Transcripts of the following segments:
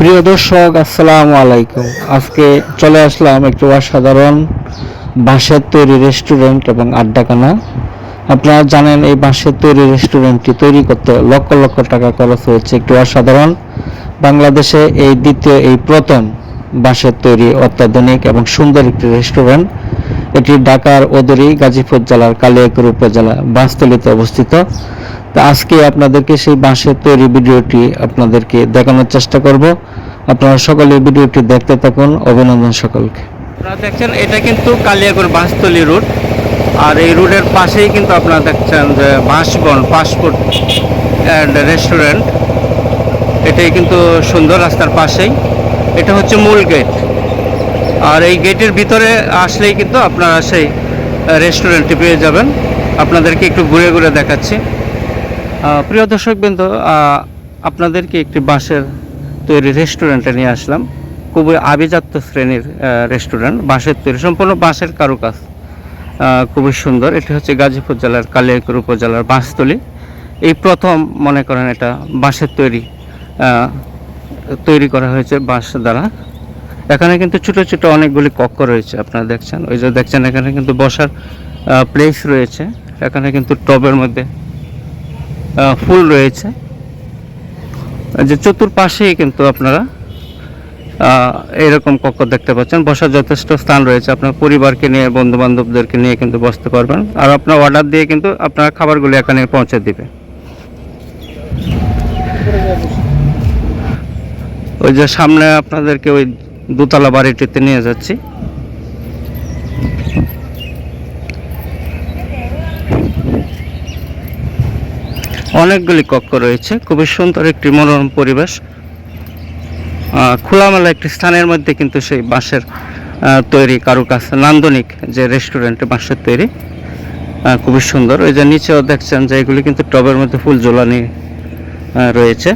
প্রিয় দর্শক, আসসালামু আলাইকুম। আজকে চলে আসলাম একটু অসাধারণ বাঁশের তৈরি রেস্টুরেন্ট এবং আড্ডাখানা। আপনারা জানেন, এই বাঁশের তৈরি রেস্টুরেন্টটি তৈরি করতে লক্ষ লক্ষ টাকা খরচ হয়েছে। একটু অসাধারণ। বাংলাদেশে এই দ্বিতীয়, এই প্রথম বাঁশের তৈরি অত্যাধুনিক এবং সুন্দর একটি রেস্টুরেন্ট। এটি ঢাকার ওদরি গাজীপুর জেলার কালিয়াকুর উপজেলা বাঁশতলিতে অবস্থিত। তা আজকে আপনাদেরকে সেই বাঁশের তৈরি ভিডিওটি আপনাদেরকে দেখানোর চেষ্টা করব। আপনারা সকলে ভিডিওটি দেখতে থাকুন। অভিনন্দন সকলকে। আপনারা দেখছেন, এটা কিন্তু কালিয়াকুর বাঁশতলি রুট আর এই রুটের পাশেই কিন্তু আপনারা দেখছেন যে বাঁশবন পাসপোর্ট অ্যান্ড রেস্টুরেন্ট এটাই কিন্তু সুন্দর রাস্তার পাশেই। এটা হচ্ছে মূল গেট। আর এই গেটের ভিতরে আসলেই কিন্তু আপনারা সেই রেস্টুরেন্টটি পেয়ে যাবেন। আপনাদেরকে একটু ঘুরে ঘুরে দেখাচ্ছি। প্রিয় দর্শকবৃন্দ আপনাদেরকে একটি বাঁশের তৈরি রেস্টুরেন্টে নিয়ে আসলাম। খুবই আভিজাত্য শ্রেণির রেস্টুরেন্ট, বাঁশের তৈরি, সম্পূর্ণ বাঁশের কারুকাজ। খুবই সুন্দর। এটি হচ্ছে গাজীপুর জেলার কালিয়াকুর উপজেলার বাঁশতলি। এই প্রথম, মনে করেন, এটা বাঁশের তৈরি তৈরি করা হয়েছে বাঁশ দ্বারা। এখানে কিন্তু ছোট ছোট অনেকগুলি কক্ষ রয়েছে, আপনারা দেখছেন। ওই যে দেখছেন, এখানে কিন্তু বসার প্লেস রয়েছে। এখানে কিন্তু টবের মধ্যে ফুল রয়েছে। যে চতুর্পাশেই কিন্তু আপনারা এরকম কক্ষ দেখতে পাচ্ছেন। বসার যথেষ্ট স্থান রয়েছে। আপনার পরিবারকে নিয়ে বন্ধু বান্ধবদেরকে নিয়ে কিন্তু বসতে পারবেন। আর আপনার অর্ডার দিয়ে কিন্তু আপনার খাবারগুলো এখানে পৌঁছে দিবে। ওই যে সামনে আপনাদেরকে ওই দোতলা বাড়িটিতে নিয়ে যাচ্ছি। অনেকগুলি কক্ষ রয়েছে। খুবই সুন্দর একটি মনোরম পরিবেশ। খোলামেলা একটি স্থানের মধ্যে কিন্তু সেই বাঁশের তৈরি কারুকাজ, নান্দনিক যে রেস্টুরেন্টে, বাঁশের তৈরি খুবই সুন্দর। ওই যে নিচেও দেখছেন যে এগুলি কিন্তু টবের মধ্যে ফুল ঝোলানি রয়েছে।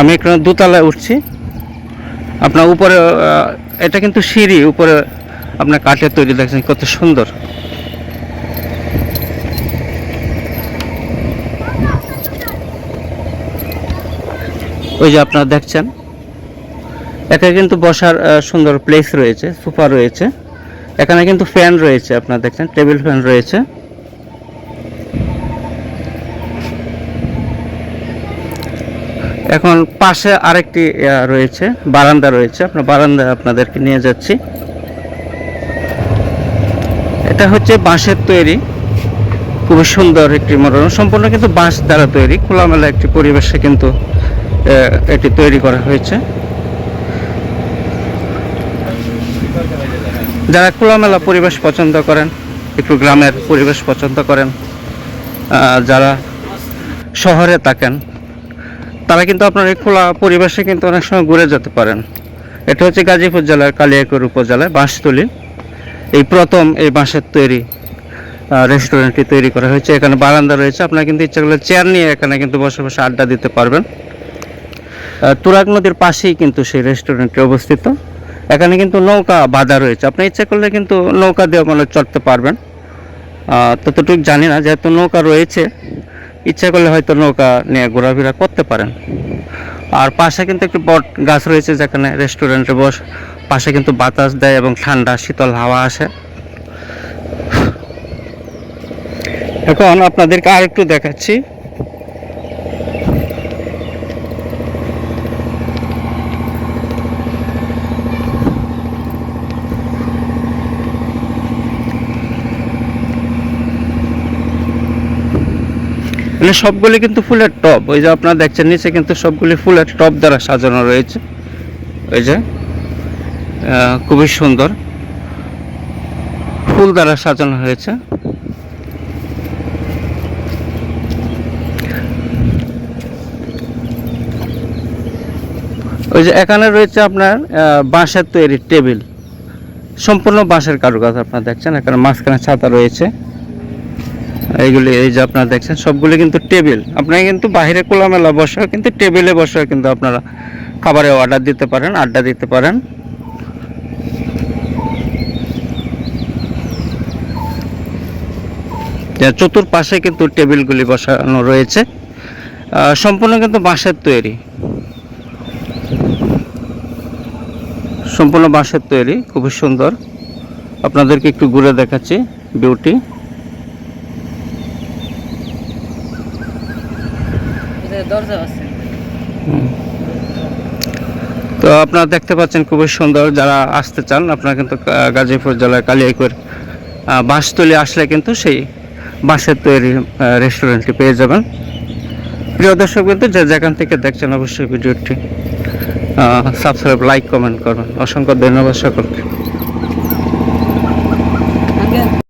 আমি এখানে দোতলায় উঠছি। আপনার উপরে এটা কিন্তু সিঁড়ি, উপরে আপনার কাঠের তৈরি, দেখছেন কত সুন্দর। ওই যে আপনারা দেখছেন। এখানে কিন্তু বসার সুন্দর প্লেস রয়েছে, সোফা রয়েছে। এখানে কিন্তু ফ্যান রয়েছে, আপনারা দেখছেন টেবিল ফ্যান রয়েছে। এখন পাশে আরেকটি রয়েছে, বারান্দা রয়েছে। আপনার বারান্দা আপনাদেরকে নিয়ে যাচ্ছি। এটা হচ্ছে বাঁশের তৈরি। খুবই সুন্দর একটি মনোরম সম্পূর্ণ কিন্তু বাঁশ দ্বারা তৈরি। খোলামেলা একটি পরিবেশে কিন্তু এটি তৈরি করা হয়েছে। যারা খোলামেলা পরিবেশ পছন্দ করেন, একটু গ্রামের পরিবেশ পছন্দ করেন যারা শহরে থাকেন, তারা কিন্তু আপনার এই খোলা পরিবেশে কিন্তু অনেক সময় ঘুরে যেতে পারেন। এটা হচ্ছে গাজীপুর জেলার কালিয়াকুর উপজেলায় বাঁশতলি। এই প্রথম এই বাঁশের তৈরি রেস্টুরেন্টটি তৈরি করা হয়েছে। এখানে বারান্দা রয়েছে। আপনারা কিন্তু ইচ্ছা করলে চেয়ার নিয়ে এখানে কিন্তু বসে বসে আড্ডা দিতে পারবেন। তুরাগ নদীর পাশেই কিন্তু সেই রেস্টুরেন্টটি অবস্থিত। এখানে কিন্তু নৌকা বাঁধা রয়েছে। আপনি ইচ্ছা করলে কিন্তু নৌকা দিয়ে মানে চড়তে পারবেন। ততটুকু জানি না, যেহেতু নৌকা রয়েছে, ইচ্ছা করলে হয়তো নৌকা নিয়ে ঘোরাফেরা করতে পারেন। আর পাশে কিন্তু একটি বট গাছ রয়েছে, যেখানে রেস্টুরেন্টে বস পাশে কিন্তু বাতাস দেয় এবং ঠান্ডা শীতল হাওয়া আসে। এখন আপনাদেরকে আরেকটু দেখাচ্ছি। মানে সবগুলি কিন্তু ফুলের টব। ওই যে আপনারা দেখছেন, নিচে কিন্তু সবগুলি ফুলের টব দ্বারা সাজানো রয়েছে। ওই যে খুবই সুন্দর ফুল দ্বারা সাজানো হয়েছে। ওই যে এখানে রয়েছে আপনার বাঁশের তৈরি টেবিল। সম্পূর্ণ বাঁশের কারুকাজ আপনারা দেখছেন, এখানে মাঝখানে ছাতা রয়েছে। এইগুলি, এই যে আপনারা দেখছেন, সবগুলি কিন্তু টেবিল। আপনারা কিন্তু বাইরে খোলামেলা বসেও কিন্তু টেবিলে বসেও কিন্তু আপনারা খাবারের অর্ডার দিতে পারেন, আড্ডা দিতে পারেন। চতুর্পাশে কিন্তু টেবিলগুলি বসানো রয়েছে। সম্পূর্ণ কিন্তু বাঁশের তৈরি। সম্পূর্ণ বাঁশের তৈরি, খুবই সুন্দর। আপনাদেরকে একটু ঘুরে দেখাচ্ছি বিউটি তো আপনারা দেখতে পাচ্ছেন খুবই সুন্দর যারা আসতে চান, আপনারা কিন্তু গাজীপুর জেলার কালিয়াকৈর বাঁশতলি আসলে কিন্তু সেই বাঁশের তৈরি রেস্টুরেন্টটি পেয়ে যাবেন। প্রিয় দর্শক কিন্তু যে যেখান থেকে দেখছেন অবশ্যই ভিডিওটি সাবস্ক্রাইব লাইক কমেন্ট করবেন। অসংখ্য ধন্যবাদ সকলকে।